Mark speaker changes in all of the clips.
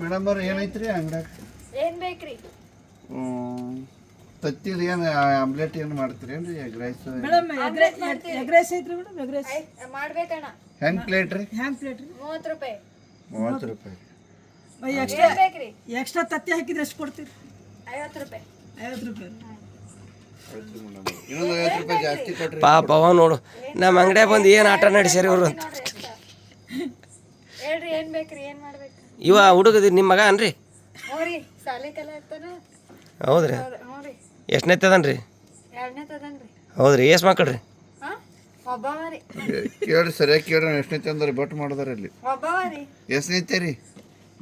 Speaker 1: Madam ಅವ್ರ ಏನೈತ್ರಿ ಅಂಗಡ್ಯಾಗ?
Speaker 2: ಏನ್ ಬೇಕ್ರಿ?
Speaker 1: ತತ್ತಿದ ಏನು ಆಮ್ಲೆಟ್ ಏನು ಮಾಡ್ತೀರಿ ಏನ್ರಿ egg rice?
Speaker 3: Madam egg rice ಐತ್ರಿ ಮೇಡಮ್ ಎಗ್ ರೈಸ್.
Speaker 2: ಮಾಡ್ಬೇಕಣ್ಣ.
Speaker 1: ಹೆಂಗ್ ಪ್ಲೇಟ್ ರೀ?
Speaker 3: ಹ್ಯಾಂಗ್ ಪ್ಲೇಟ್ ರೀ?
Speaker 2: ಮೂವತ್ತು ರೂಪಾಯಿ.
Speaker 1: ಮೂವತ್ತು ರೂಪಾಯಿ.
Speaker 3: ಎಕ್ಸ್ಟ್ರಾ
Speaker 2: ಬೇಕ್ರಿ?
Speaker 3: ಎಕ್ಸ್ಟ್ರಾ ತತ್ತಿ ಹಾಕಿದ್ರೆ ಎಷ್ಟು ಕೊಡ್ತೀರಿ?
Speaker 2: ಐವತ್ತು ರೂಪಾಯಿ.
Speaker 3: ಐವತ್ತು ರೂಪಾಯಿ.
Speaker 4: ಪಾಪ ಅವ ನೋಡು ನಮ್ಮ ಅಂಗಡಿಯಾಗ ಬಂದು ಏನು ಆಟ ನಡೆಸ್ಯಾರ ಇವರು?
Speaker 2: ಹೇಳ್ರಿ ಏನ್ ಬೇಕ್ರಿ ಏನ್ ಮಾಡ್ಬೇಕು
Speaker 4: ಇವ ಹುಡುಗದ ನಿಮ್ಮ ಮಗ ಅನ್ರಿ ಹೌದ್ರಿ?
Speaker 2: ಹ್ಞೂ ರೀ
Speaker 4: ಎಷ್ಟನೇ ತದನ್ರಿ?
Speaker 2: ಎರಡನೇ ತದನ್ರಿ.
Speaker 4: ಹೌದ್ರಿ ಎಷ್ಟು
Speaker 2: ಒಬ್ಬವ ರೀ.
Speaker 1: ಕೇಳ್ರಿ ಸರಿಯಾಗಿ ಕೇಳ್ರಿ ಎಷ್ಟನೇ ಅಂದ್ರೆ ಬಟ್ ಮಾಡಿದಾರ
Speaker 2: ರೀ.
Speaker 1: ಎಷ್ಟನೈತೆ ರೀ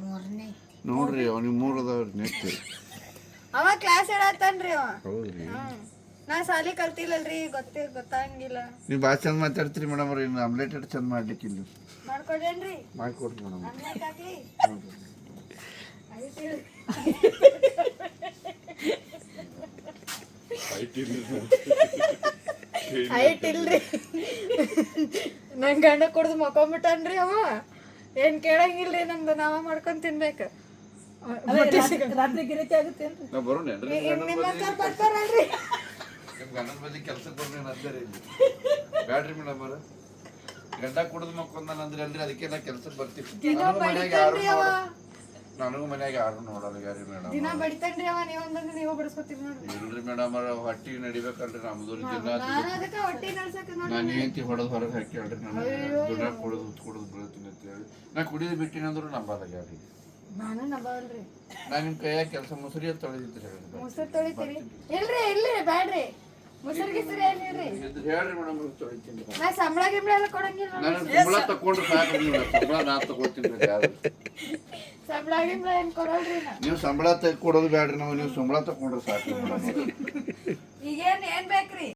Speaker 2: ಮೂರನೇ.
Speaker 1: ನೋಡ್ರಿ ಅವ್ನಿಗೆ ಮೂರು ಅದಾವ್ರಿ ನೆಕ್ಸ್ಟ್.
Speaker 2: ಅವ ಕ್ಲಾಸ್ ಹೇಳತ್ತಾನ್ರಿ ಅವ.
Speaker 1: ಹೌದ್ರಿ.
Speaker 2: ನಾ ಸಾಲಿ ಕಲ್ತಿಲ್ಲಲ್ರಿ ಗೊತ್ತೇ ಗೊತ್ತಾಗಂಗಿಲ್ಲ.
Speaker 1: ನೀವು ಭಾಳ ಚಂದ ಮಾತಾಡ್ತೀರಿ ಮೇಡಮ್ ಅವ್ರಿ ಇನ್ನು ಆಮ್ಲೆಟ್ ಎಷ್ಟು ಚಂದ ಮಾಡ್ಲಿಕ್ಕೆ ಇಲ್ಲಿ
Speaker 2: ಮಾಡ್ಕೊಡೇನ್ರಿ
Speaker 1: ಮಾಡಿಕೊಡ್ರಿ ಮೇಡಮ್
Speaker 2: ಆಮ್ಲೆಟ್ ಹಾಕ್ಲಿ. ಹೈಟ್ ಇಲ್ರಿ. ನನ್ ಗಂಡ ಕುಡ್ದು ಮಕ್ಕೊಂಬಿಟ್ಟನ್ರಿ ಅವ. ಏನ್ ಕೇಳಂಗಿಲ್ರಿ ನಮ್ದು ನಾವ ಮಾಡ್ಕೊಂಡ್ ತಿನ್ಬೇಕು.
Speaker 3: ರಾತ್ರಿ ಗಿರತಿ ಆಗುತ್ತೆ ಏನ್ರಿ
Speaker 1: ನಾವು ಬರೋಣೇನ್ರಿ?
Speaker 2: ನಿಮ್ಮ ಬರ್ತಾರಲ್ರಿ.
Speaker 1: ಗಂಡನ ಬದಿ ಕೆಲಸಕ್ಕೆ ಬರ್ರಿ ಅಂತಾರೆ ಬ್ಯಾಡ್ರಿ ಮೇಡಮ್ ಅವ್ರ. ಗಂಡ ಕುಡಿದು ಮಕ್ಕೊಂದಾನ ಅಂದ್ರೆ ಅಲ್ರಿ ಅದಕ್ಕೆ ನಾ ಕೆಲ್ಸಕ್ಕೆ ಬರ್ತೀನಿ. ನನಗೂ ಮನ್ಯಾಗ ಯಾರು ನನಗೂ ಮನ್ಯಾಗ ಯಾರು ನೋಡಲ್ಲ ಯಾರಿ ಮೇಡಮ್
Speaker 2: ದಿನ ಬಡಿತಾನ್ರಿ ಅವ? ನೀವು ಒಂದೊಂದು ನೀವು ಬಡಿಸ್ಕೊತೀರಿ ನೋಡಿ.
Speaker 1: ಇಲ್ರಿ ಮೇಡಮ್ ಅವ್ರ ಹೊಟ್ಟಿ ನಡಿಬೇಕಲ್ರಿ ನಮ್ದು ದಿನ
Speaker 2: ನಾನು ಅದಕ್ಕೆ ಹೊಟ್ಟಿ ನಡ್ಸಕ್ಕೆ ನೋಡಿ
Speaker 1: ನಾನು ಹೆಂಡತಿ ಹೊಡೆದು ಹೊರಗೆ ಹಾಕಿ ಹೇಳ್ರಿ ನಾನು ದುಡ್ಡ ಕುಡಿದು ಕುಡಿದು ಬೀಳ್ತೀನಿ ಅಂತ ಹೇಳಿ ನಾ ಕುಡಿದು ಬಿಟ್ಟಿನಿ ಅಂದ್ರು ನಂಬಲ್ಲ ಯಾರಿ
Speaker 2: ನಾನು ನಂಬಲ್ರಿ
Speaker 1: ನಾನು ನಿಮ್ಮ ಕೈಯಾಗ ಕೆಲಸ ಮುಸರಿ ತೊಳೆದಿತ್ತು
Speaker 2: ಮೊಸರು ತೊಳಿತೀರಿ. ಇಲ್ರಿ ಇಲ್ರಿ ಬ್ಯಾಡ್ರಿ.
Speaker 1: ಹೇಳ್ರಿ ಮೇಡಮ್ ತೊಳಿತೀನಿ
Speaker 2: ನಾ ಸಂಬಳ ಗಿಂಬಳ ಎಲ್ಲ ಕೊಡಂಗಿಲ್ಲ
Speaker 1: ನಾನು ಸಂಬಳ ತಗೊಂಡ್ರೆ ಸಾಕು ನೀವು ಸಂಬಳ ನಾ ತಗೋತೀನಿ ಯಾರು
Speaker 2: ಸಂಬಳ ಗಿಂಬಳ ಏನ್ ಕೊಡಲ್ರಿ
Speaker 1: ನೀವು ಸಂಬಳ ಕೊಡೋದು ಬೇಡ್ರಿ ನಾವು ನೀವು ಸಂಬಳ ತಗೊಂಡ್ರೆ ಸಾಕು